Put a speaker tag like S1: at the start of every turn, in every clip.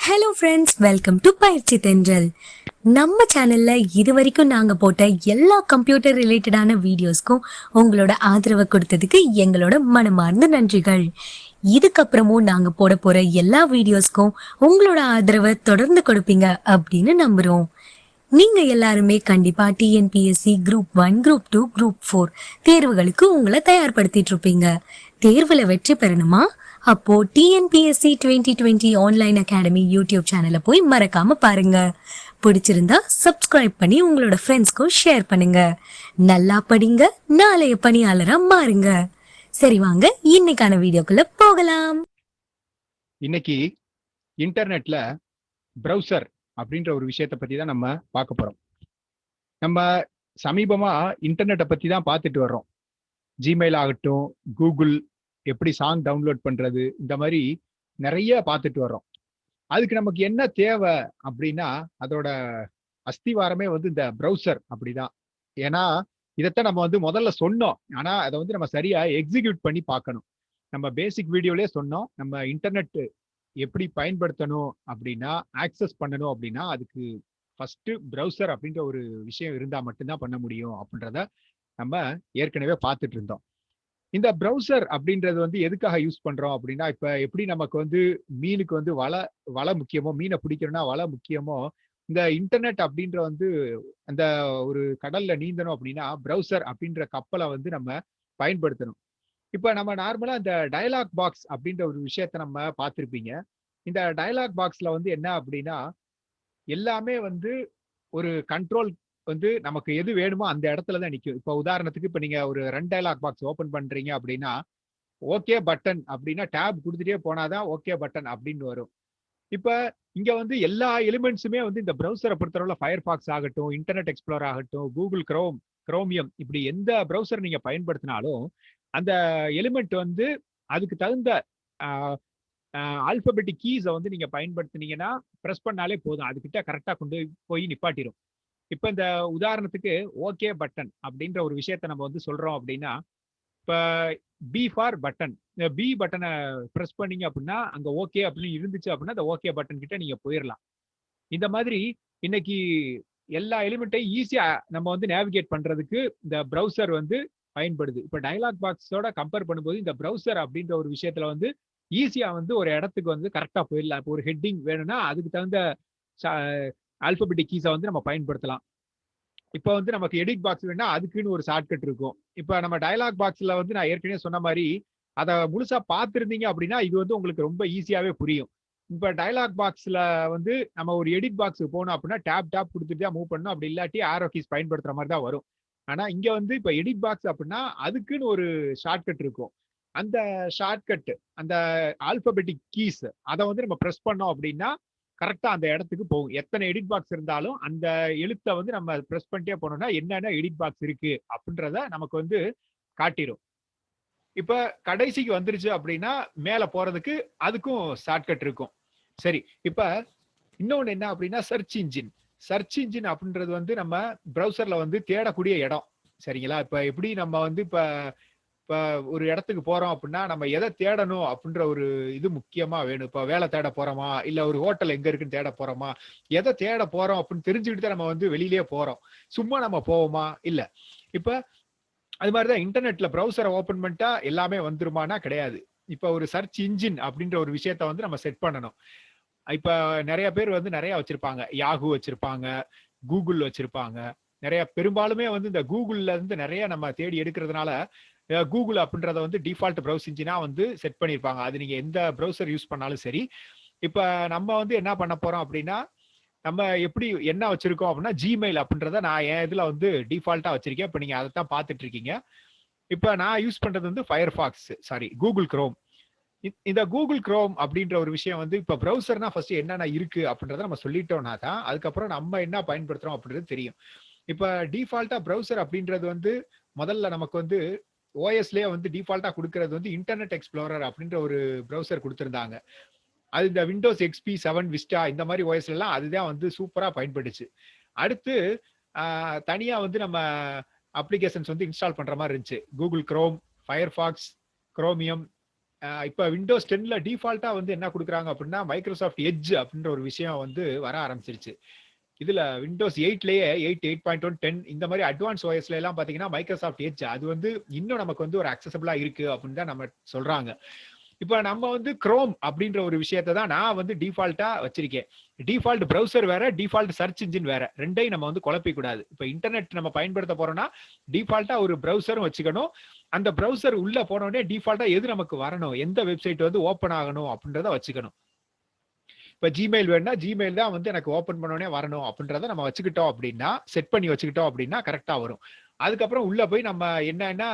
S1: Hello friends welcome to பயிற்சி தென்றல் நம்ம சேனலில் இது வரைக்கும் நாங்கள் போட்ட எல்லா கம்ப்யூட்டர் ரிலேட்டடான வீடியோஸ்க்கும் உங்களோட ஆதரவை கொடுத்ததுக்கு எங்களோட மனமார்ந்த நன்றிகள். இதுக்கப்புறமும் நாங்கள் போட போகிற எல்லா வீடியோஸ்க்கும் உங்களோட ஆதரவை தொடர்ந்து கொடுப்பீங்க அப்படின்னு நம்புகிறோம் நீங்க எல்லாருமே கண்டிப்பா TNPSC group one group two group four தேர்வுகளுக்கு உங்களை தயார்படுத்திட்டு இருப்பீங்க. தேர்வுல வெற்றி பெறணுமா? அப்போ TNPSC twenty twenty online academy YouTube சேனலை போய் மறக்காம பாருங்க. பிடிச்சிருந்தா சப்ஸ்கிரைப் பண்ணி உங்களோட ஃப்ரெண்ட்ஸ்க்கும் ஷேர் பண்ணுங்க. நல்லா படிங்க நாளைய பணியாளரா மாறுங்க. சரி வாங்க இன்னைக்கான வீடியோக்குள்ள போகலாம்.
S2: இன்னைக்கு இன்டர்நெட்ல ப்ரௌசர் அப்படின்ற ஒரு விஷயத்தை பத்தி தான் நம்ம பார்க்க போறோம். நம்ம சமீபமா இன்டர்நெட்டை பத்தி தான் பார்த்துட்டு வர்றோம். ஜிமெயில் ஆகட்டும் கூகுள் எப்படி சாங் டவுன்லோட் பண்றது இந்த மாதிரி நிறைய பார்த்துட்டு வர்றோம். அதுக்கு நமக்கு என்ன தேவை அப்படின்னா அதோட அஸ்திவாரமே வந்து இந்த ப்ரௌசர் அப்படிதான். ஏன்னா இதைத்தான் நம்ம வந்து முதல்ல சொன்னோம். ஆனா அதை வந்து நம்ம சரியா எக்ஸிக்யூட் பண்ணி பார்க்கணும். நம்ம பேசிக் வீடியோலயே சொன்னோம். நம்ம இன்டர்நெட் எப்படி பயன்படுத்தணும் அப்படின்னா ஆக்சஸ் பண்ணணும் அப்படின்னா அதுக்கு ஃபர்ஸ்ட் ப்ரௌசர் அப்படின்ற ஒரு விஷயம் இருந்தால் மட்டும்தான் பண்ண முடியும் அப்படின்றத நம்ம ஏற்கனவே பார்த்துட்டு இருந்தோம். இந்த ப்ரௌசர் அப்படின்றது வந்து எதுக்காக யூஸ் பண்றோம் அப்படின்னா இப்ப எப்படி நமக்கு வந்து மீனுக்கு வந்து வலை வலை முக்கியமோ மீனை பிடிக்கணும்னா வலை முக்கியமோ இந்த இன்டர்நெட் அப்படின்ற வந்து அந்த ஒரு கடல்ல நீந்தணும் அப்படின்னா ப்ரௌசர் அப்படின்ற கப்பலை வந்து நம்ம பயன்படுத்தணும். இப்ப நம்ம நார்மலா இந்த டயலாக் பாக்ஸ் அப்படின்ற ஒரு விஷயத்த நம்ம பார்த்துருப்பீங்க. இந்த டயலாக் பாக்ஸ்ல வந்து என்ன அப்படின்னா எல்லாமே வந்து ஒரு கண்ட்ரோல் வந்து நமக்கு எது வேணுமோ அந்த இடத்துல தான் நிற்கும் இப்போ உதாரணத்துக்கு இப்போ நீங்கள் ஒரு ரெண்டு டைலாக் பாக்ஸ் ஓப்பன் பண்ணுறீங்க அப்படின்னா ஓகே பட்டன் அப்படின்னா டேப் கொடுத்துட்டே போனாதான் ஓகே பட்டன் அப்படின்னு வரும். இப்போ இங்கே வந்து எல்லா எலிமெண்ட்ஸுமே வந்து இந்த ப்ரௌசரை பொறுத்தளவில் ஃபயர் பாக்ஸ் ஆகட்டும் இன்டர்நெட் எக்ஸ்ப்ளோர் ஆகட்டும் கூகுள் க்ரோம் குரோமியம் இப்படி எந்த ப்ரௌசர் நீங்கள் பயன்படுத்தினாலும் அந்த எலிமெண்ட் வந்து அதுக்கு தகுந்த ஆல்பபெட்டிக் கீஸை வந்து நீங்கள் பயன்படுத்துனீங்கன்னா ப்ரெஸ் பண்ணாலே போதும். அதுக்கிட்ட கரெக்டாக கொண்டு போய் நிப்பாட்டிடும் இப்ப இந்த உதாரணத்துக்கு ஓகே பட்டன் அப்படின்ற ஒரு விஷயத்த நம்ம வந்து சொல்றோம் அப்படின்னா இப்ப பி ஃபார் பட்டன் பி பட்டனை ப்ரெஸ் பண்ணீங்க அப்படின்னா அங்க ஓகே அப்படின்னு இருந்துச்சு அப்படின்னா அந்த ஓகே பட்டன் கிட்ட நீங்க போயிடலாம் இந்த மாதிரி இன்னைக்கு எல்லா எலிமெண்ட்டையும் ஈஸியா நம்ம வந்து நேவிகேட் பண்றதுக்கு இந்த ப்ரௌசர் வந்து பயன்படுது. இப்ப டைலாக் பாக்ஸோட கம்பேர் பண்ணும்போது இந்த ப்ரௌசர் அப்படின்ற ஒரு விஷயத்துல வந்து ஈஸியா வந்து ஒரு இடத்துக்கு வந்து கரெக்டா போயிடலாம் இப்போ ஒரு ஹெட்டிங் வேணும்னா அதுக்கு தகுந்த ஆல்பபெட்டிக் கீஸை வந்து நம்ம பயன்படுத்தலாம். இப்போ வந்து நமக்கு எடிட் பாக்ஸ் வேணா அதுக்குன்னு ஒரு ஷார்ட்கட் இருக்கும். இப்போ நம்ம டயலாக் பாக்ஸில் வந்து நான் ஏற்கனவே சொன்ன மாதிரி அதை முழுசா பார்த்துருந்தீங்க அப்படின்னா இது வந்து உங்களுக்கு ரொம்ப ஈஸியாகவே புரியும். இப்போ டயலாக் பாக்ஸில் வந்து நம்ம ஒரு எடிட் பாக்ஸ் போனோம் அப்படின்னா டேப் டேப் கொடுத்துட்டு தான் மூவ் பண்ணணும். அப்படி இல்லாட்டி ஆரோ கீஸ் பயன்படுத்துற மாதிரி தான் வரும். ஆனால் இங்கே வந்து இப்போ எடிட் பாக்ஸ் அப்படின்னா அதுக்குன்னு ஒரு ஷார்ட்கட் இருக்கும். அந்த ஷார்ட்கட் அந்த ஆல்பபெட்டிக் கீஸ் அதை வந்து நம்ம ப்ரெஸ் பண்ணோம் அப்படின்னா கரெக்டா அந்த இடத்துக்கு போகும். எத்தனை எடிட் பாக்ஸ் இருந்தாலும் அந்த எழுத்தை வந்து நம்ம ப்ரெஸ் பண்ணிட்டே போனோம்னா என்னென்ன எடிட் பாக்ஸ் இருக்கு அப்படின்றத நமக்கு வந்து காட்டிடும் இப்ப கடைசிக்கு வந்துருச்சு அப்படின்னா மேல போறதுக்கு அதுக்கும் ஷார்ட்கட் இருக்கும். சரி இப்ப இன்னொன்னு என்ன அப்படின்னா சர்ச் இன்ஜின் சர்ச் இன்ஜின் அப்படின்றது வந்து நம்ம ப்ரௌசர்ல வந்து தேடக்கூடிய இடம். சரிங்களா? இப்ப எப்படி நம்ம வந்து இப்ப இப்ப ஒரு இடத்துக்கு போறோம் அப்படின்னா நம்ம எதை தேடணும் அப்படின்ற ஒரு இது முக்கியமா வேணும். இப்ப வேலை தேட போறோமா? இல்ல ஒரு ஹோட்டல் எங்க இருக்குன்னு தேட போறோமா? எதை தேட போறோம் அப்படின்னு தெரிஞ்சுக்கிட்டு தான் நம்ம வந்து வெளியிலேயே போறோம். சும்மா நம்ம போவோமா? இல்ல. இப்ப அது மாதிரிதான் இன்டர்நெட்ல ப்ரௌசரை ஓபன் பண்ணிட்டா எல்லாமே வந்துருமானா கிடையாது. இப்ப ஒரு சர்ச் இன்ஜின் அப்படின்ற ஒரு விஷயத்த வந்து நம்ம செட் பண்ணணும். இப்ப நிறைய பேர் வந்து நிறைய வச்சிருப்பாங்க. யாகு வச்சிருப்பாங்க. கூகுள் வச்சிருப்பாங்க. நிறைய பெரும்பாலுமே வந்து இந்த கூகுள்ல இருந்து நிறைய நம்ம தேடி எடுக்கிறதுனால கூகுள் அப்படின்றத வந்து டிஃபால்ட் ப்ரௌஸ் இன்ஜினா வந்து செட் பண்ணியிருப்பாங்க. அது நீங்கள் எந்த ப்ரௌசர் யூஸ் பண்ணாலும் சரி. இப்போ நம்ம வந்து என்ன பண்ண போகிறோம் அப்படின்னா நம்ம எப்படி என்ன வச்சிருக்கோம் அப்படின்னா ஜிமெயில் அப்படின்றத நான் என் இதில் வந்து டிஃபால்ட்டாக வச்சிருக்கேன். இப்போ நீங்கள் அதை தான் பார்த்துட்டு இருக்கீங்க. இப்போ நான் யூஸ் பண்ணுறது வந்து Firefox sorry Google Chrome இந்த கூகுள் க்ரோம் அப்படின்ற ஒரு விஷயம் வந்து இப்போ ப்ரௌசர்னா ஃபர்ஸ்ட் என்னென்ன இருக்கு அப்படின்றத நம்ம சொல்லிட்டோம்னா தான் அதுக்கப்புறம் நம்ம என்ன பயன்படுத்துறோம் அப்படின்றது தெரியும். இப்போ டிஃபால்ட்டா ப்ரௌசர் அப்படின்றது வந்து முதல்ல நமக்கு வந்து ஓஎஸ்லயே வந்து டிஃபால்ட்டாக கொடுக்கறது வந்து இன்டர்நெட் எக்ஸ்ப்ளோரர் அப்படின்ற ஒரு ப்ரௌசர் கொடுத்துருந்தாங்க. அது இந்த விண்டோஸ் எக்ஸ்பி செவன் விஸ்டா இந்த மாதிரி ஓஎஸ்லாம் அதுதான் வந்து சூப்பராக பயன்பட்டுச்சு. அடுத்து தனியாக வந்து நம்ம அப்ளிகேஷன்ஸ் வந்து இன்ஸ்டால் பண்ணுற மாதிரி இருந்துச்சு. Google Chrome Firefox Chromium Windows டென்னில் டிஃபால்ட்டாக வந்து என்ன கொடுக்குறாங்க அப்படின்னா மைக்ரோசாஃப்ட் எட்ஜ் அப்படின்ற ஒரு விஷயம் வந்து வர ஆரம்பிச்சிருச்சு. இதுல Windows எயிட்லயே eight eight point one ten இந்த மாதிரி அட்வான்ஸ் ஓஎஸ்ல எல்லாம் பாத்தீங்கன்னா மைக்ரோசாஃப்ட் எட்ஜ் அது வந்து இன்னும் நமக்கு வந்து ஒரு அக்சசபிளா இருக்கு அப்படின்னு தான் நம்ம சொல்றாங்க. இப்ப நம்ம வந்து குரோம் அப்படின்ற ஒரு விஷயத்தை தான் நான் வந்து டிஃபால்ட்டா வச்சிருக்கேன். டிஃபால்ட் ப்ரௌசர் வேற டிஃபால்ட் சர்ச் இன்ஜின் வேற ரெண்டையும் நம்ம வந்து குழப்பிக் கூடாது. இப்ப இன்டர்நெட் நம்ம பயன்படுத்த போறோம்னா டிஃபால்ட்டா ஒரு ப்ரௌசரும் வச்சுக்கணும். அந்த ப்ரௌசர் உள்ள போனோடனே டிஃபால்ட்டா எது நமக்கு வரணும்? எந்த வெப்சைட் வந்து ஓப்பன் ஆகணும்? அப்படின்றத வச்சுக்கணும். இப்போ ஜிமெயில் வேணும்னா ஜிமெயில் தான் வந்து எனக்கு ஓப்பன் பண்ணோடனே வரணும். அப்படின்றத நம்ம வச்சுக்கிட்டோம் அப்படின்னா செட் பண்ணி வச்சுக்கிட்டோம் அப்படின்னா கரெக்டாக வரும். அதுக்கப்புறம் உள்ள போய் நம்ம என்னென்ன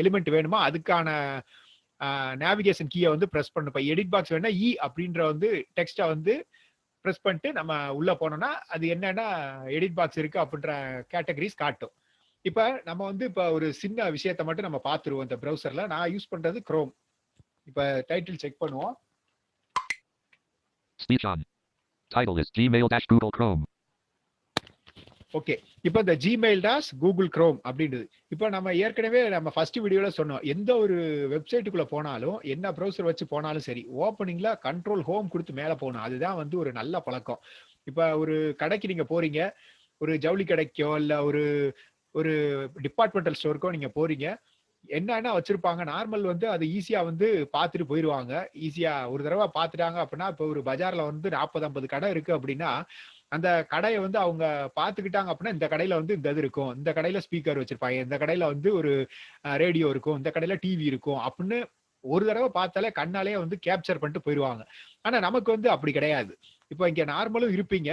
S2: எலிமெண்ட் வேணுமோ அதுக்கான நேவிகேஷன் கீயை வந்து ப்ரெஸ் பண்ணணும். இப்போ எடிட் பாக்ஸ் வேணா இ e அப்படின்ற வந்து டெக்ஸ்ட்டை வந்து ப்ரெஸ் பண்ணிட்டு நம்ம உள்ள போனோம்னா அது என்னென்ன எடிட் பாக்ஸ் இருக்கு அப்படின்ற கேட்டகரிஸ் காட்டும். இப்போ நம்ம வந்து இப்போ ஒரு சின்ன விஷயத்த மட்டும் நம்ம பார்த்துருவோம் இந்த ப்ரௌசரில் நான் யூஸ் பண்ணுறது க்ரோம் இப்போ டைட்டில் செக் பண்ணுவோம்.
S3: Speech on. Title is Gmail dash Google Chrome.
S2: Okay இப்போ இந்த ஜிமெயில் டாஸ் கூகுள் க்ரோம் அப்படின்றது. இப்போ நம்ம ஏற்கனவே நம்ம ஃபர்ஸ்ட் வீடியோல சொன்னோம். எந்த ஒரு வெப்சைட்டுக்குள்ள போனாலும் என்ன ப்ரௌசர் வச்சு போனாலும் சரி ஓப்பனிங்ல கண்ட்ரோல் ஹோம் கொடுத்து மேலே போகணும். அதுதான் வந்து ஒரு நல்ல பழக்கம். இப்போ ஒரு கடைக்கு நீங்க போறீங்க. ஒரு ஜவுளி கடைக்கோ இல்லை ஒரு ஒரு டிபார்ட்மெண்டல் ஸ்டோருக்கோ நீங்க போறீங்க. என்னென்ன வச்சிருப்பாங்க? நார்மல் வந்து அது ஈஸியா வந்து பார்த்துட்டு போயிருவாங்க. ஈஸியா ஒரு தடவை பார்த்துட்டாங்க அப்படின்னா இப்போ ஒரு பஜார்ல வந்து நாற்பது ஐம்பது கடை இருக்கு அப்படின்னா அந்த கடையை வந்து அவங்க பார்த்துக்கிட்டாங்க அப்படின்னா இந்த கடையில வந்து இந்த இது இருக்கும். இந்த கடையில ஸ்பீக்கர் வச்சிருப்பாங்க. இந்த கடையில வந்து ஒரு ரேடியோ இருக்கும். இந்த கடையில டிவி இருக்கும் அப்படின்னு ஒரு தடவை பார்த்தாலே கண்ணாலே வந்து கேப்சர் பண்ணிட்டு போயிடுவாங்க ஆனா நமக்கு வந்து அப்படி கிடையாது. இப்போ இங்க நார்மலும் இருப்பீங்க.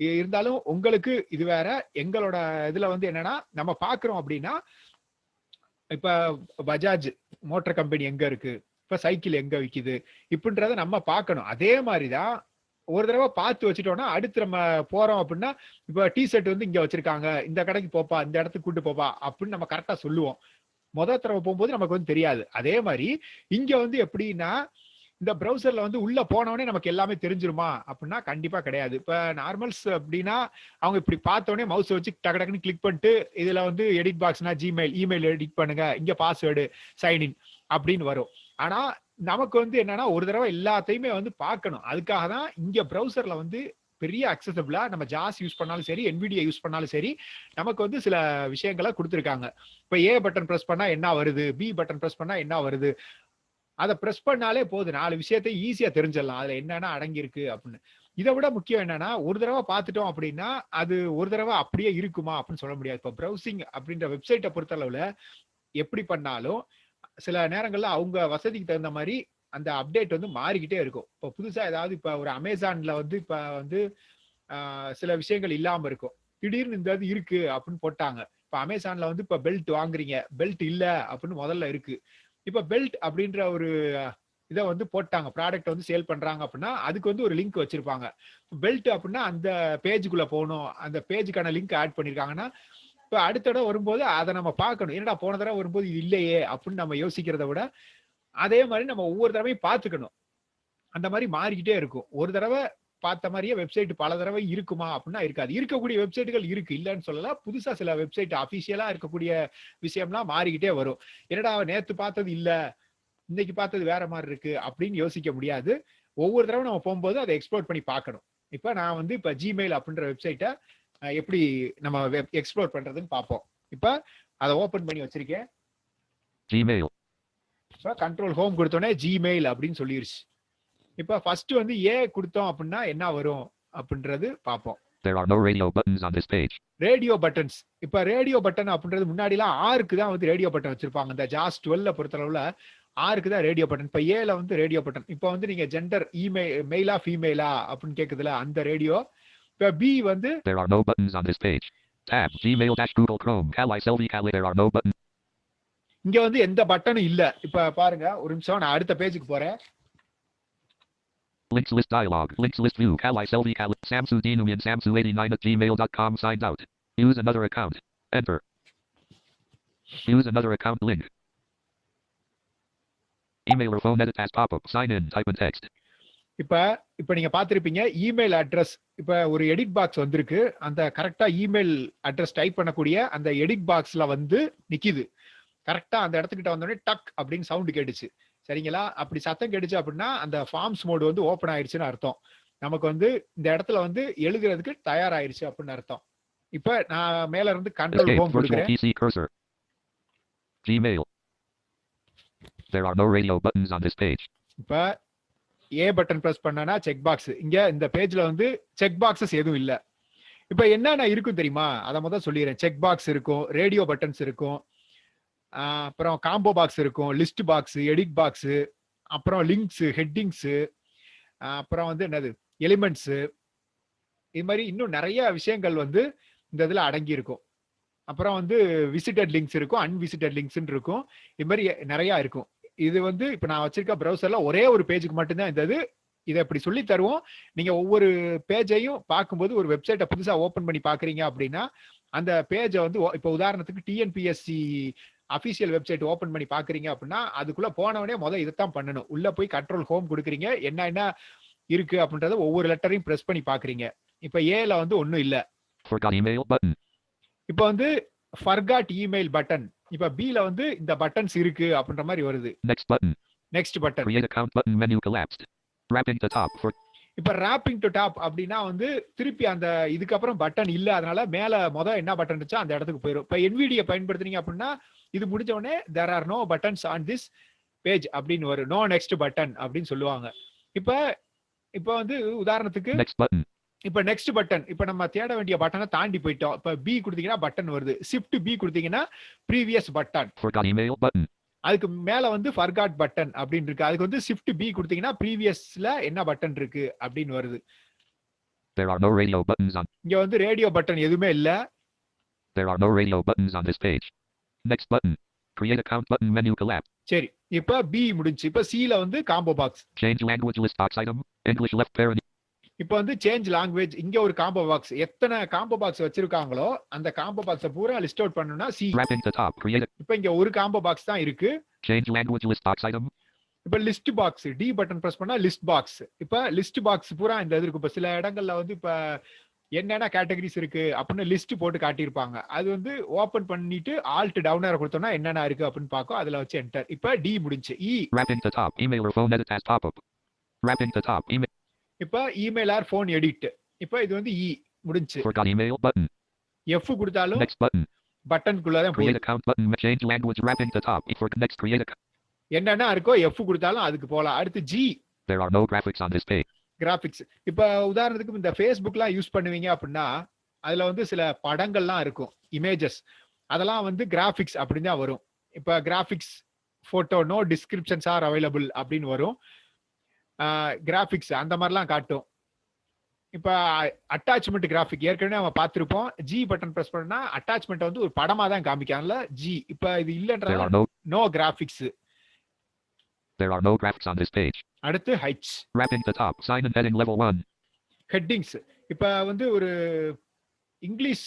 S2: இருந்தாலும் உங்களுக்கு இது வேற. எங்களோட இதுல வந்து என்னன்னா நம்ம பாக்குறோம் அப்படின்னா இப்ப பஜாஜ் மோட்டர் கம்பெனி எங்க இருக்கு? இப்ப சைக்கிள் எங்க விக்குது? இப்படின்றத நம்ம பார்க்கணும். அதே மாதிரிதான் ஒரு தடவை பார்த்து வச்சுட்டோம்னா அடுத்து நம்ம போறோம் அப்படின்னா இப்ப டி ஷர்ட் வந்து இங்க வச்சிருக்காங்க. இந்த கடைக்கு போப்பா இந்த இடத்துக்கு கூட்டு போப்பா அப்படின்னு நம்ம கரெக்டா சொல்லுவோம். முத தடவை போகும்போது நமக்கு வந்து தெரியாது. அதே மாதிரி இங்க வந்து எப்படின்னா இந்த ப்ரௌசர்ல வந்து உள்ள போனவொடனே நமக்கு எல்லாமே தெரிஞ்சிருமா? அப்படின்னா கண்டிப்பா கிடையாது. இப்ப நார்மல்ஸ் அப்படின்னா அவங்க இப்படி பார்த்தோடனே மவுஸ் வச்சு டக்கு டக்குன்னு கிளிக் பண்ணிட்டு இதுல வந்து எடிட் பாக்ஸ்னா ஜிமெயில் இமெயில் எடிட் பண்ணுங்க இங்க பாஸ்வேர்டு சைன்இன் அப்படின்னு வரும். ஆனா நமக்கு வந்து என்னன்னா ஒரு தடவை எல்லாத்தையுமே வந்து பார்க்கணும். அதுக்காக தான் இங்க ப்ரௌசர்ல வந்து பெரிய அக்சசபிளா நம்ம ஜாஸ் யூஸ் பண்ணாலும் சரி NVIDIA யூஸ் பண்ணாலும் சரி நமக்கு வந்து சில விஷயங்களை கொடுத்துருக்காங்க. இப்போ ஏ பட்டன் ப்ரெஸ் பண்ணா என்ன வருது? பி பட்டன் ப்ரெஸ் பண்ணா என்ன வருது? அதை ப்ரெஸ் பண்ணாலே போதும். நாலு விஷயத்தை ஈஸியாக தெரிஞ்சிடலாம். அதில் என்னென்ன அடங்கியிருக்கு அப்படின்னு. இதை விட முக்கியம் என்னன்னா ஒரு தடவை பார்த்துட்டோம் அப்படின்னா அது ஒரு தடவை அப்படியே இருக்குமா அப்படின்னு சொல்ல முடியாது. இப்போ ப்ரௌசிங் அப்படின்ற வெப்சைட்டை பொறுத்தளவில் எப்படி பண்ணாலும் சில நேரங்களில் அவங்க வசதிக்கு தகுந்த மாதிரி அந்த அப்டேட் வந்து மாறிக்கிட்டே இருக்கும். இப்போ புதுசாக ஏதாவது இப்போ ஒரு அமேசான்ல வந்து இப்போ வந்து சில விஷயங்கள் இல்லாமல் இருக்கும். திடீர்னு இந்த இது இருக்கு அப்படின்னு போட்டாங்க. இப்போ அமேசான்ல வந்து இப்போ பெல்ட் வாங்குறீங்க. பெல்ட் இல்லை அப்படின்னு முதல்ல இருக்கு. இப்ப பெல்ட் அப்படின்ற ஒரு இதை வந்து போட்டாங்க. ப்ராடக்ட் வந்து சேல் பண்றாங்க அப்படின்னா அதுக்கு வந்து ஒரு லிங்க் வச்சிருப்பாங்க. பெல்ட் அப்படின்னா அந்த பேஜுக்குள்ள போகணும். அந்த பேஜுக்கான லிங்க் ஆட் பண்ணிருக்காங்கன்னா இப்ப அடுத்த தடவை வரும்போது அதை நம்ம பார்க்கணும். என்னடா போன தடவை வரும்போது இது இல்லையே அப்படின்னு நம்ம யோசிக்கிறத விட அதே மாதிரி நம்ம ஒவ்வொரு தடவையும் பார்த்துக்கணும். அந்த மாதிரி மாறிக்கிட்டே இருக்கும். ஒரு தடவை பார்த்த மாதிரியே வெப்சைட் பல தடவை இருக்குமா அப்படின்னா இருக்காது. இருக்கக்கூடிய வெப்சைட்டுகள் இருக்கு. இல்லைன்னு சொல்லல புதுசா சில வெப்சைட் அபிஷியலா இருக்கக்கூடிய விஷயம்லாம் மாறிக்கிட்டே வரும். என்னடா நேத்து பார்த்தது இல்ல இன்னைக்கு பார்த்தது வேற மாதிரி இருக்கு அப்படின்னு யோசிக்க முடியாது. ஒவ்வொரு தடவை நம்ம போகும்போது அதை எக்ஸ்ப்ளோர் பண்ணி பார்க்கணும். இப்ப நான் வந்து இப்ப ஜிமெயில் அப்படின்ற வெப்சைட்டை எப்படி நம்ம எக்ஸ்ப்ளோர் பண்றதுன்னு பார்ப்போம். இப்ப அதை ஓபன் பண்ணி வச்சிருக்கேன்.
S3: Gmail.
S2: இப்போ கண்ட்ரோல் ஹோம் கொடுத்தோன்னே ஜிமெயில் அப்படின்னு சொல்லிருச்சு. இப்போ ஃபர்ஸ்ட் வந்து ஏ கொடுத்தோம் அப்படின்னா என்ன வரும் அப்படின்றது பார்ப்போம்
S3: There are no radio buttons on this page.
S2: Radio buttons இப்போ ரேடியோ பட்டன் அப்படின்றது முன்னாடிலாம் ஆறுக்கு தான் வந்து ரேடியோ பட்டன் வச்சிருப்பாங்க இந்த ஜாஸ் டுவெல்ல பொறுத்தளவுல ஆறுக்கு தான் ரேடியோ பட்டன் இப்போ ஏல வந்து ரேடியோ பட்டன் இப்போ வந்து நீங்க ஜெண்டர் இமெயில் மெயிலா ஃபீமெயிலா அப்படின்னு கேக்குதுல அந்த ரேடியோ இப்போ பி வந்து
S3: There are no buttons on this page. Tab Gmail dash Google Chrome. Kali Selvi Kali. There are no buttons.
S2: இங்க வந்து எந்த பட்டனும் இல்ல இப்ப பாருங்க ஒரு நிமிஷம் நான் அடுத்த பேஜுக்கு போறேன்
S3: Links list dialog. Links list view. Kali Selvi Kali. Samsu Dinumian Samsu89 at gmail.com signed out. Use another account. Enter. Use another account link. Email or phone edit as pop-up. Sign in. Type in text.
S2: இப்ப இப்ப நீங்க பாத்திருப்பீங்க email address இப்ப ஒரு edit box வந்திருக்கு அந்த கரெக்டா email address type பண்ணக்கூடிய அந்த எடிட் பாக்ஸ்ல வந்து நிக்குது கரெக்டா அந்த இடத்துக்கிட்ட வந்தோடனே டக் அப்படின்னு சவுண்ட் கேட்டுச்சு சரிங்களா அப்படி சத்தம் கேட்டுச்சு அப்படின்னா அந்த ஃபார்ம்ஸ் மோடு வந்து ஓப்பன் ஆயிருச்சுன்னு அர்த்தம் நமக்கு வந்து இந்த இடத்துல வந்து எழுதுறதுக்கு தயாராயிருச்சு அப்படின்னு அர்த்தம் இப்ப நான் மேல இருந்து கண்ட்ரோல். ஹோம் கொடுக்குறேன்.
S3: Gmail. There are no radio buttons on this page.
S2: இப்ப ஏ பட்டன் பிரஸ் பண்ணனா செக் பாக்ஸ் இங்க இந்த பேஜ்ல வந்து செக் பாக்ஸஸ் எதுவும் இல்ல இப்ப என்னென்ன இருக்கும் தெரியுமா அத முதல் சொல்லிடுறேன் செக் பாக்ஸ் இருக்கும் ரேடியோ பட்டன்ஸ் இருக்கும் அப்புறம் காம்போ பாக்ஸ் இருக்கும். லிஸ்ட் பாக்ஸ் எடிட் பாக்ஸ் அப்புறம் லிங்க்ஸ் ஹெட்டிங்ஸ் அப்புறம் வந்து என்னது? எலிமெண்ட்ஸ் இது மாதிரி இன்னும் நிறைய விஷயங்கள் வந்து இந்த இதில் அடங்கி இருக்கும் அப்புறம் வந்து விசிட்டட் லிங்க்ஸ் இருக்கும் அன்விசிட்டட் லிங்க்ஸ்ன்னு இருக்கும். இது மாதிரி நிறையா இருக்கும். இது வந்து இப்போ நான் வச்சிருக்க ப்ரௌசர்ல ஒரே ஒரு பேஜுக்கு மட்டும்தான் இந்த இது. இதை இப்படி சொல்லி தருவோம். நீங்க ஒவ்வொரு பேஜையும் பார்க்கும்போது ஒரு வெப்சைட்டை புதுசாக ஓப்பன் பண்ணி பாக்குறீங்க அப்படின்னா அந்த பேஜை வந்து இப்போ உதாரணத்துக்கு டிஎன்பிஎஸ்சி அபிஷியல் வெப்சைட் ஓபன் பண்ணி பாக்குறீங்க அப்படின்னா அதுக்குள்ள போனவனே முதல் இதைத்தான் பண்ணணும். உள்ள போய் கண்ட்ரோல் ஹோம் கொடுக்குறீங்க. என்ன என்ன இருக்கு அப்படின்றத ஒவ்வொரு லெட்டரையும் பிரஸ் பண்ணி பாக்குறீங்க. இப்ப ஏல வந்து ஒண்ணும் இல்ல. இப்ப வந்து ஃபர்காட் இமெயில் பட்டன் இப்ப பில வந்து இந்த பட்டன்ஸ் இருக்கு அப்படின்ற மாதிரி வருது.
S3: Next button.
S2: Next button
S3: Create account button menu collapsed. Wrapping the top for
S2: இப்ப ராப்பிங் டு டாப் அப்படின்னா வந்து திருப்பி அந்த இதுக்கப்புறம் பட்டன் இல்ல. அதனால மேல முத என்ன பட்டன் இருந்துச்சோ அந்த இடத்துக்கு போயிடும் இப்ப என்விடியை பயன்படுத்துறீங்க அப்படின்னா இது முடிஞ்ச உடனே there are no buttons on this page அப்படின்னு வரும் நோ நெக்ஸ்ட் பட்டன் அப்படின்னு சொல்லுவாங்க இப்ப இப்ப வந்து உதாரணத்துக்கு
S3: next button.
S2: இப்ப நெக்ஸ்ட் பட்டன் இப்ப நம்ம தேட வேண்டிய பட்டனை தாண்டி போயிட்டோம் இப்ப பி கொடுத்தீங்கன்னா பட்டன் வருது ஷிஃப்ட் பி கொடுத்தீங்கன்னா ப்ரீவியஸ் பட்டன். அதுக்கு மேல வந்து ஃபர்காட் பட்டன் அப்படின்னு இருக்கு அதுக்கு வந்து ஷிஃப்ட் பி கொடுத்தீங்கன்னா ப்ரீவியஸ்ல என்ன பட்டன் இருக்கு அப்படின்னு வருது
S3: There are no radio buttons on.
S2: இங்க வந்து ரேடியோ பட்டன் எதுவுமே இல்ல
S3: There are no radio buttons on this page. Next button. Create account button menu collapsed.
S2: சரி இப்ப பி முடிஞ்சு இப்ப சில வந்து combo box
S3: Change language list box item. English left parent.
S2: இப்ப வந்து சேஞ்ச் லாங்குவேஜ் இங்க ஒரு காம்போ பாக்ஸ் எத்தனை காம்போ பாக்ஸ் வச்சிருக்காங்களோ அந்த காம்போ பாக்ஸ பூரா லிஸ்ட் அவுட் பண்ணனும்னா சி இப்ப iங்க ஒரு காம்போ பாக்ஸ் தான் இருக்கு
S3: change language list box item.
S2: இப்ப list box D button press பண்ணா லிஸ்ட் பாக்ஸ் இப்ப லிஸ்ட் பாக்ஸ் பூரா இந்த இருக்கு இப்ப சில இடங்கள்ல வந்து இப்ப என்னென்ன கேட்டகரிஸ் இருக்கு அப்படின்னு லிஸ்ட் போட்டு காட்டியிருப்பாங்க. அது வந்து ஓபன் பண்ணிட்டு ஆல்ட் டவுன் ஏற கொடுத்தோம்னா என்னென்ன இருக்கு அப்படின்னு பார்க்கும் அதுல wச்சு என்டர் இப்ப டி முடிஞ்சு. இ.
S3: Email.
S2: இப்ப இமெயில் ஆர் போன் எடிட் இப்ப இது வந்து இ முடிஞ்சு.
S3: Email button.
S2: எஃப் கொடுத்தாலும்
S3: account.
S2: என்னென்ன இருக்கோ எஃப் கொடுத்தாலும் அதுக்கு போலாம். அடுத்து G
S3: There are no graphics on this page.
S2: Graphics இப்ப உதாரணத்துக்கு இந்த ஃபேஸ்புக்லாம் யூஸ் பண்ணுவீங்க அப்படின்னா அதுல வந்து சில படங்கள்லாம் இருக்கும் இமேஜஸ் அதெல்லாம் வந்து கிராபிக்ஸ் அப்படின்னு தான் வரும். இப்ப graphics photo no descriptions are available அப்படின்னு வரும். கிராபிக்ஸ் அந்த மாதிரிலாம் காட்டும். இப்ப அட்டாச்மெண்ட் கிராஃபிக் ஏற்கனவே நம்ம பார்த்திருப்போம் ஜி பட்டன் பிரஸ் பண்ணா அட்டாச்மெண்ட் வந்து ஒரு படமா தான் காமிக்காங்கல்ல ஜி இப்ப இது இல்லைன்ற no graphics
S3: there are no graphics on this page.
S2: அடுத்து H
S3: Wrapping the top. Sign in heading level one.
S2: Headings இப்ப வந்து ஒரு இங்கிலீஷ்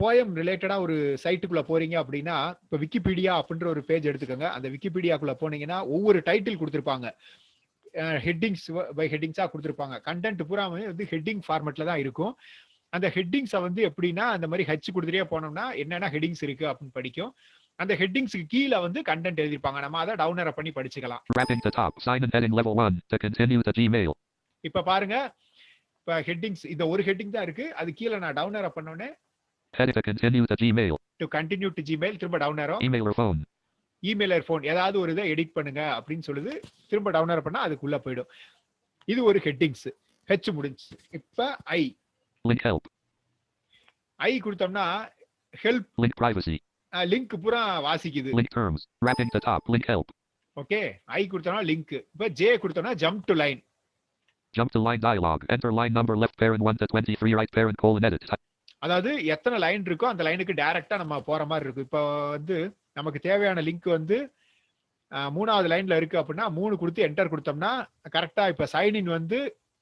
S2: போயம் ரிலேட்டடா ஒரு சைட்டுக்குள்ள போறீங்க அப்படின்னா இப்ப விக்கிபீடியா அப்படின்ற ஒரு பேஜ் எடுத்துக்கோங்க அந்த விக்கிபீடியாக்குள்ள போனீங்கன்னா ஒவ்வொரு டைட்டில் கொடுத்துருப்பாங்க ஹெட்டிங்ஸ் பை ஹெட்டிங்ஸா கொடுத்துருப்பாங்க கண்டென்ட் பூராமே வந்து ஹெட்டிங் ஃபார்மேட்ல தான் இருக்கும் அந்த ஹெட்டிங்ஸை வந்து எப்படின்னா அந்த மாதிரி ஹெச் கொடுத்துட்டே போனோம்னா என்னென்ன ஹெட்டிங்ஸ் இருக்கு அப்படின்னு படிக்கும் அந்த ஹெட்டிங்ஸ்க்கு கீழே வந்து கண்டென்ட் எழுதிருப்பாங்க நம்ம அதை டவுனர் பண்ணி படிச்சுக்கலாம்
S3: Wrapping the top. Sign in heading level one. To continue the Gmail.
S2: இப்ப பாருங்க இப்ப ஹெட்டிங்ஸ் இந்த ஒரு ஹெட்டிங் தான் இருக்கு அது கீழே நான் டவுனர் பண்ணோடனே
S3: Heading to continue the Gmail.
S2: To continue to Gmail திரும்ப down arrow
S3: Email or phone.
S2: Email phone ஏதாவது ஒரு இதை எடிட் பண்ணுங்க அப்படின்னு சொல்லுது திரும்ப டவுன் ஏர் பண்ணா அதுக்குள்ள போயிடும் இது ஒரு ஹெட்டிங்ஸ் ஹெச் முடிஞ்சு இப்ப ஐ. ஐ கொடுத்தோம்னா ஹெல்ப்
S3: Link privacy.
S2: லிங்க் பூரா வாசிக்குது
S3: Link terms. Wrapping the top. Link help.
S2: Okay I கொடுத்தோம்னா லிங்க் இப்ப ஜே கொடுத்தோம்னா jump to line
S3: Jump to line dialog. Enter line number left parent 1 to 23 right parent colon edit. Type
S2: அதாவது எத்தனை line இருக்கோ அந்த லைனுக்கு டைரக்டா நம்ம போற மாதிரி இருக்கும் இப்போ வந்து நமக்கு தேவையான லிங்க் வந்து மூணாவது லைன்ல இருக்கு அப்படின்னா மூணு கொடுத்து என்டர் கொடுத்தோம்னா கரெக்டா இப்ப சைன்இன் வந்து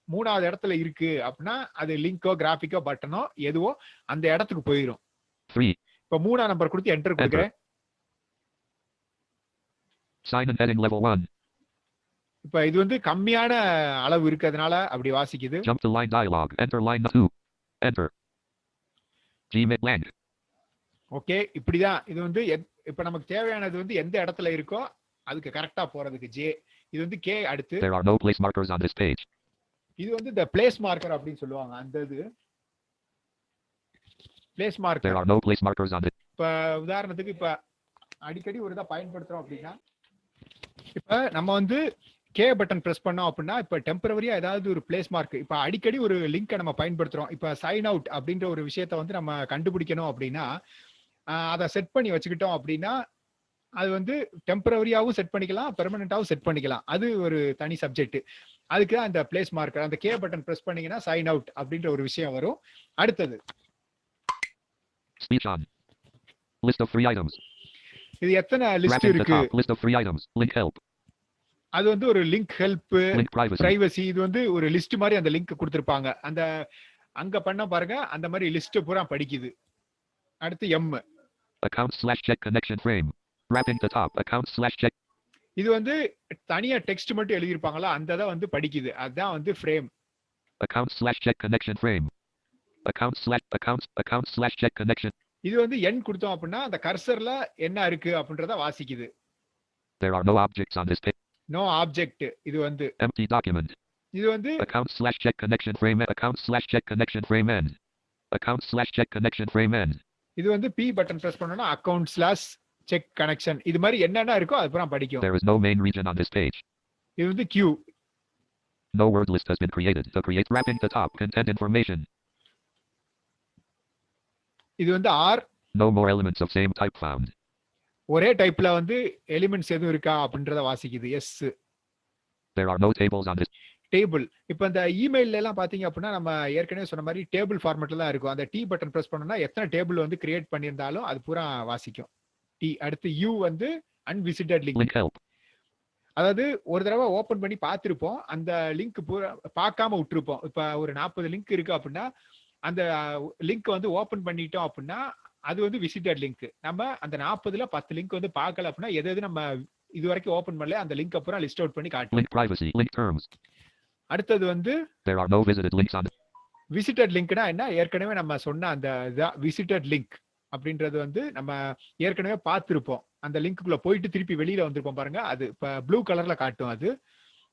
S2: மூணாவது இடத்துல இருக்கு அப்படின்னா அது லிங்கோ கிராஃபிக்கோ பட்டனோ எதுவோ அந்த இடத்துக்கு போயிடும்
S3: 3.
S2: இப்ப மூணாம் நம்பர் கொடுத்து என்டர் கொடுக்குறேன்
S3: Sign in heading level 1.
S2: இப்ப இது வந்து கம்மியான அளவு இருக்கிறதுனால அப்படி வாசிக்குது
S3: Jump to line dialog. Enter line 2. Enter. Gmail blank.
S2: Okay இப்படிதான் இது வந்து இப்ப நமக்கு தேவையானது வந்து எந்த இடத்துல இருக்கோ அதுக்கு கரெக்டா போறதுக்கு ஜே இது வந்து கே அடுத்து
S3: There are no place markers on this page.
S2: இது வந்து இந்த பிளேஸ் மார்க்கர் அப்படின்னு சொல்லுவாங்க அந்த இது place
S3: There
S2: marker
S3: are no place markers on this.
S2: இப்ப உதாரணத்துக்கு இப்ப அடிக்கடி ஒரு இதை பயன்படுத்துறோம் அப்படின்னா இப்ப நம்ம வந்து கே பட்டன் பிரஸ் பண்ணோம் அப்படின்னா இப்ப டெம்பரவரியா ஏதாவது ஒரு பிளேஸ் மார்க் இப்ப அடிக்கடி ஒரு லிங்கை நம்ம பயன்படுத்துறோம். இப்ப சைன் அவுட் அப்படின்ற ஒரு விஷயத்த வந்து நம்ம கண்டுபிடிக்கணும் அப்படின்னா அதை செட் பண்ணி வச்சுக்கிட்டோம் அப்படின்னா அது வந்து டெம்பரவரியாவும் செட் பண்ணிக்கலாம் பெர்மனண்டாவும் செட் பண்ணிக்கலாம். அது ஒரு தனி சப்ஜெக்ட் அதுக்கு அந்த பிளேஸ் மார்க்கர் அந்த கே பட்டன் பிரஸ் பண்ணீங்கன்னா சைன் அவுட் அப்படின்ற ஒரு விஷயம் வரும். அடுத்தது
S3: Speech on. List of free items.
S2: இது எத்தனை லிஸ்ட் இருக்கு.
S3: List of free items. Link help.
S2: அது வந்து ஒரு லிங்க் ஹெல்ப். பிரைவசி இது வந்து ஒரு லிஸ்ட் மாதிரி அந்த லிங்க் கொடுத்திருப்பாங்க அந்த அங்க பண்ண பாருங்க அந்த மாதிரி லிஸ்ட் பூரா படிக்குது அடுத்து M
S3: Account slash check connection frame. Wrapping the top. Account slash check.
S2: இது வந்து தனியா டெக்ஸ்ட் மட்டும் எழுதியிருப்பாங்களா அந்த இதை வந்து படிக்குது அதுதான் வந்து frame
S3: Account slash check connection frame. Account slash account account slash check connection.
S2: இது வந்து எண் கொடுத்தோம் அப்படின்னா அந்த கர்சர்ல என்ன இருக்கு அப்படின்றத வாசிக்குது
S3: There are no objects on this page.
S2: No object இது வந்து
S3: Empty document.
S2: இது வந்து
S3: Account slash check connection frame. Account slash check connection frame end. Account slash check connection frame end.
S2: இது வந்து பி பட்டன் பிரஸ் பண்ணோம்னா account slash check connection இது மாதிரி என்னென்ன இருக்கோ அது பூரா படிக்கும்
S3: There is no main region on this page.
S2: இது வந்து Q
S3: No word list has been created. To create wrapping the top content information.
S2: இது வந்து R
S3: No more elements of same type found.
S2: ஒரே டைப்ல வந்து எலிமெண்ட்ஸ் எதுவும் இருக்கா அப்படின்றத வாசிக்குது. S
S3: There are no tables on this.
S2: Table இப்போ இந்த இமெயில்ல எல்லாம் பாத்தீங்க அப்படின்னா நம்ம ஏற்கனவே சொன்ன மாதிரி டேபிள் ஃபார்மேட்ல தான் இருக்கும். அந்த டி பட்டன் பிரஸ் பண்ணோம்னா எத்தனை டேபிள் வந்து கிரியேட் பண்ணியிருந்தாலும் அது பூரா வாசிக்கும். டி அடுத்து யூ வந்து அன்விசிட்டட் லிங்க். அதாவது ஒரு தடவை ஓபன் பண்ணி பார்த்திருப்போம். அந்த லிங்க் பூரா பார்க்காம விட்டுருப்போம். இப்ப ஒரு நாற்பது லிங்க் இருக்கு அப்படின்னா அந்த லிங்க் வந்து ஓபன் பண்ணிட்டோம் அப்படின்னா அது வந்து விசிட்டட் லிங்க் நம்ம அந்த நாற்பதுல பத்து லிங்க் வந்து பார்க்கல அப்படின்னா எது எது நம்ம இது வரைக்கும் ஓபன் பண்ணல அந்த லிங்க் அப்புறம் லிஸ்ட் அவுட் பண்ணி
S3: terms.
S2: அடுத்தது வந்து. விசிட்டட் லிங்க்னா என்ன? ஏற்கனவே நம்ம சொன்ன அந்த விசிட்டட் லிங்க் அப்படின்றது வந்து நம்ம ஏற்கனவே பார்த்திருப்போம். அந்த லிங்க்குள்ள போயிட்டு திருப்பி வெளியில வந்திருப்போம் பாருங்க. அது இப்ப ப்ளூ கலர்ல காட்டும் அது.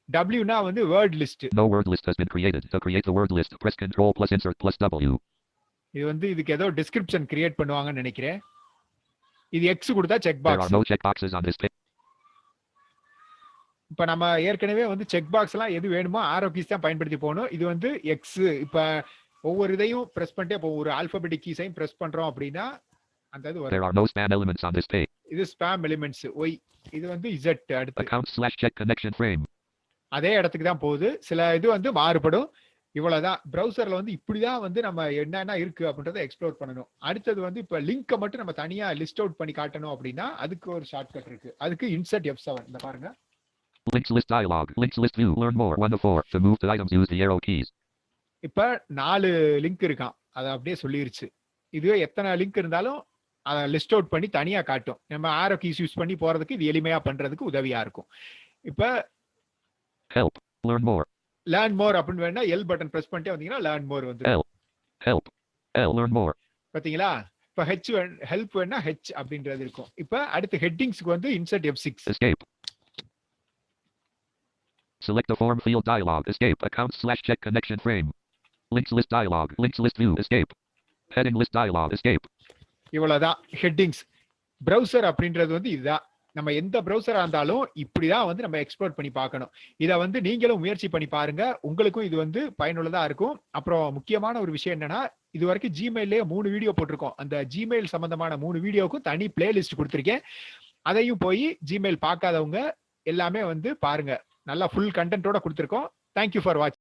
S2: டபிள்யூனா வந்து word list
S3: No word list has been created. To create the word list, press Control plus Insert plus W.
S2: இது வந்து இதுக்கு ஏதோ டிஸ்கிரிப்ஷன் கிரியேட் பண்ணுவாங்கன்னு நினைக்கிறேன் இது எக்ஸ் கொடுத்தா check
S3: There are
S2: box
S3: no checkboxes on this page.
S2: இப்ப நம்ம ஏற்கனவே வந்து செக் பாக்ஸ் எல்லாம் எது வேணுமோ ஆரோ கீஸ் தான் பயன்படுத்தி போகணும் இது வந்து எக்ஸ் இப்ப ஒவ்வொரு இதையும் பிரஸ் பண்ணிட்டு இப்போ ஒரு ஆல்பபெட்டிக் கீஸையும் பிரஸ் பண்றோம் அப்படின்னா அந்த இது
S3: There are no span elements on this page.
S2: இது ஸ்பேம் எலிமெண்ட்ஸ் ஒய் இது வந்து இசட் அடுத்து
S3: Account slash check connection frame.
S2: அதே இடத்துக்கு தான் போகுது. சில இது வந்து மாறுபடும். இவ்வளவுதான். பிரவுசர்ல வந்து இப்படிதான் வந்து நம்ம என்னென்ன இருக்கு அப்படின்றத எக்ஸ்ப்ளோர் பண்ணணும். அடுத்தது வந்து இப்ப லிங்கை மட்டும் நம்ம தனியா லிஸ்ட் அவுட் பண்ணி காட்டணும் அப்படின்னா அதுக்கு ஒரு ஷார்ட்கட் இருக்கு. அதுக்கு இன்சர்ட் எஃப் செவன் இந்த பாருங்க.
S3: Links list dialog. Links list view. Learn more. 1 to 4. To move to items, use the arrow keys.
S2: இப்ப நாலு லிங்க் இருக்கான். அதை அப்படியே சொல்லிருச்சு. இதுவே எத்தனை லிங்க் இருந்தாலும் அதை லிஸ்ட் அவுட் பண்ணி தனியா காட்டும். நம்ம ஆரோ கீஸ் யூஸ் பண்ணி போறதுக்கு இது எளிமையா பண்றதுக்கு உதவியா இருக்கும். இப்ப
S3: Help. Learn more.
S2: Learn more அப்படின்னு வேணா எல் பட்டன் பிரஸ் பண்ணிட்டே வந்தீங்கன்னா லேர்ன் மோர் வந்து.
S3: Help. L. Learn more.
S2: பாத்தீங்களா இப்ப ஹெச் ஹெல்ப் வேணா ஹெச் அப்படின்றது இருக்கும் இப்ப அடுத்து ஹெட்டிங்ஸ்க்கு வந்து insert F six
S3: Escape. Select the form field dialog. Escape. Account slash check connection frame. Links list dialog. Links list view. Escape. Heading list dialog. Escape.
S2: இவ்வளவுதான் ஹெட்டிங்ஸ் பிரவுசர் அப்படின்றது வந்து இதுதான் நம்ம எந்த ப்ரௌசராக இருந்தாலும் இப்படிதான் வந்து நம்ம எக்ஸ்ப்ளோர் பண்ணி பார்க்கணும். இதை வந்து நீங்களும் முயற்சி பண்ணி பாருங்க. உங்களுக்கும் இது வந்து பயனுள்ளதா இருக்கும். அப்புறம் முக்கியமான ஒரு விஷயம் என்னன்னா இது வரைக்கும் ஜிமெயிலே மூணு வீடியோ போட்டிருக்கோம். அந்த ஜிமெயில் சம்பந்தமான மூணு வீடியோக்கும் தனி பிளேலிஸ்ட் கொடுத்துருக்கேன். அதையும் போய் ஜிமெயில் பார்க்காதவங்க எல்லாமே வந்து பாருங்க. நல்லா ஃபுல் கண்டென்ட்டோட கொடுத்துருக்கோம். Thank you for watch